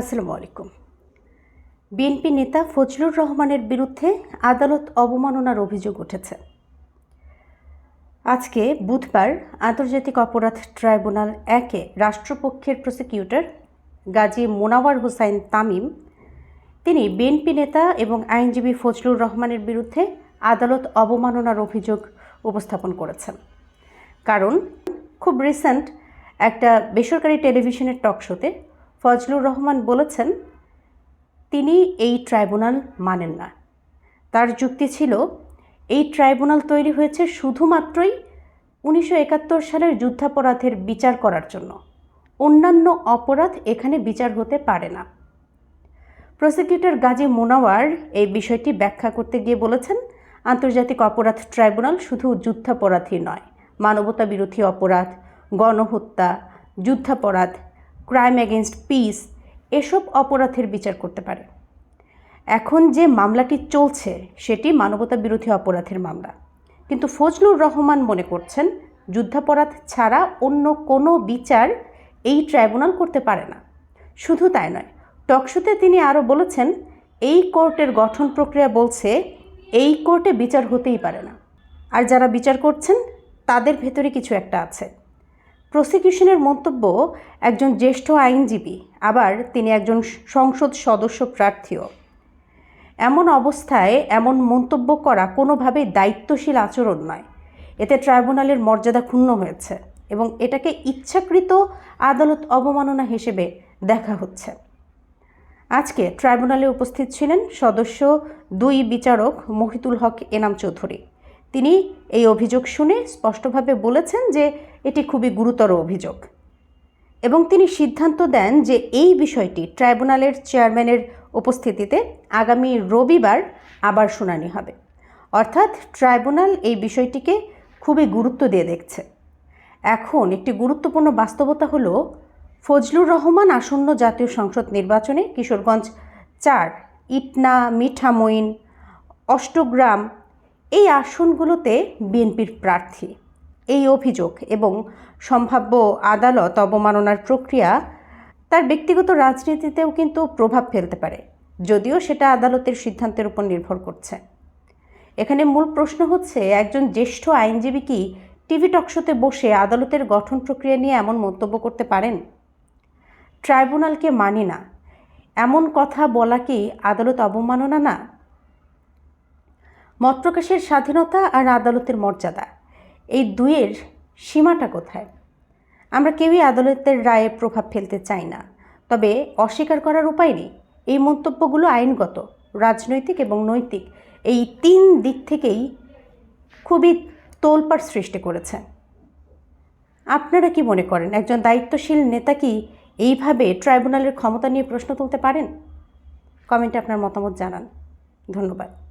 আসসালামু আলাইকুম। বিএনপি নেতা ফজলুর রহমানের বিরুদ্ধে আদালত অবমাননার অভিযোগ উঠেছে। আজকে বুধবার আন্তর্জাতিক অপরাধ ট্রাইব্যুনাল একে রাষ্ট্রপক্ষের প্রসিকিউটর গাজী মোনাওয়ার হোসাইন তামিম, তিনি বিএনপি নেতা এবং আইনজীবী ফজলুর রহমানের বিরুদ্ধে আদালত অবমাননার অভিযোগ উপস্থাপন করেছেন। কারণ খুব রিসেন্ট একটা বেসরকারি টেলিভিশনের টক শোতে ফজলুর রহমান বলেছেন, তিনি এই ট্রাইব্যুনাল মানেন না। তার যুক্তি ছিল, এই ট্রাইব্যুনাল তৈরি হয়েছে শুধুমাত্রই উনিশশো একাত্তর সালের যুদ্ধাপরাধের বিচার করার জন্য। অন্যান্য অপরাধ এখানে বিচার হতে পারে না। প্রসিকিউটর গাজী মোনাওয়ার এই বিষয়টি ব্যাখ্যা করতে গিয়ে বলেছেন, আন্তর্জাতিক অপরাধ ট্রাইব্যুনাল শুধু যুদ্ধাপরাধী নয়। মানবতা বিরোধী অপরাধ, গণহত্যা, যুদ্ধাপরাধ ক্রাইম এগেনস্ট পিস এসব অপরাধের বিচার করতে পারে। এখন যে মামলাটি চলছে, সেটি মানবতা বিরোধী অপরাধের মামলা। কিন্তু ফজলুর রহমান মনে করছেন, যুদ্ধাপরাধ ছাড়া অন্য কোনো বিচার এই ট্রাইব্যুনাল করতে পারে না। শুধু তাই নয়, টকশোতে তিনি আরও বলেছেন, এই কোর্টের গঠন প্রক্রিয়া বলছে, এই কোর্টে বিচার হতেই পারে না। আর যারা বিচার করছেন, তাদের ভেতরে কিছু একটা আছে। প্রসিকিউশনের মন্তব্য একজন জ্যেষ্ঠ আইনজীবী, আবার তিনি একজন সংসদ সদস্য প্রার্থীও। এমন অবস্থায় এমন মন্তব্য করা কোনোভাবেই দায়িত্বশীল আচরণ নয়। এতে ট্রাইব্যুনালের মর্যাদা ক্ষুণ্ণ হয়েছে এবং এটাকে ইচ্ছাকৃত আদালত অবমাননা হিসেবে দেখা হচ্ছে। আজকে ট্রাইব্যুনালে উপস্থিত ছিলেন সদস্য দুই বিচারক মহিতুল হক এনাম চৌধুরী। তিনি এই অভিযোগ শুনে স্পষ্টভাবে বলেছেন যে এটি খুবই গুরুতর অভিযোগ এবং তিনি সিদ্ধান্ত দেন যে এই বিষয়টি ট্রাইব্যুনালের চেয়ারম্যানের উপস্থিতিতে আগামী রবিবার আবার শুনানি হবে। অর্থাৎ ট্রাইব্যুনাল এই বিষয়টিকে খুবই গুরুত্ব দিয়ে দেখছে। এখন একটি গুরুত্বপূর্ণ বাস্তবতা হলো, ফজলুর রহমান আসন্ন জাতীয় সংসদ নির্বাচনে কিশোরগঞ্জ চার, ইটনা, মিঠামইন, অষ্টগ্রাম এই আসনগুলোতে বিএনপির প্রার্থী, এই অভিযোগ এবং সম্ভাব্য আদালত অবমাননার প্রক্রিয়া তার ব্যক্তিগত রাজনীতিতেও কিন্তু প্রভাব ফেলতে পারে, যদিও সেটা আদালতের সিদ্ধান্তের উপর নির্ভর করছে। এখানে মূল প্রশ্ন হচ্ছে, একজন জ্যেষ্ঠ আইনজীবী কি টিভি টকশোতে বসে আদালতের গঠন প্রক্রিয়া নিয়ে এমন মন্তব্য করতে পারেন? ট্রাইব্যুনালকে মানি না। এমন কথা বলা কি আদালত অবমাননা না? মত প্রকাশের স্বাধীনতা আর আদালতের মর্যাদা। এই দুইয়ের সীমাটা কোথায়? আমরা কেউই আদালতের রায়ে প্রভাব ফেলতে চাই না। তবে অস্বীকার করার উপায় নেই। এই মন্তব্যগুলো আইনগত, রাজনৈতিক এবং নৈতিক। এই তিন দিক থেকেই খুবই তোলপাড় সৃষ্টি করেছে। আপনারা কি মনে করেন, একজন দায়িত্বশীল নেতা কি এইভাবে ট্রাইব্যুনালের ক্ষমতা নিয়ে প্রশ্ন তুলতে পারেন? কমেন্টে আপনার মতামত জানান। ধন্যবাদ।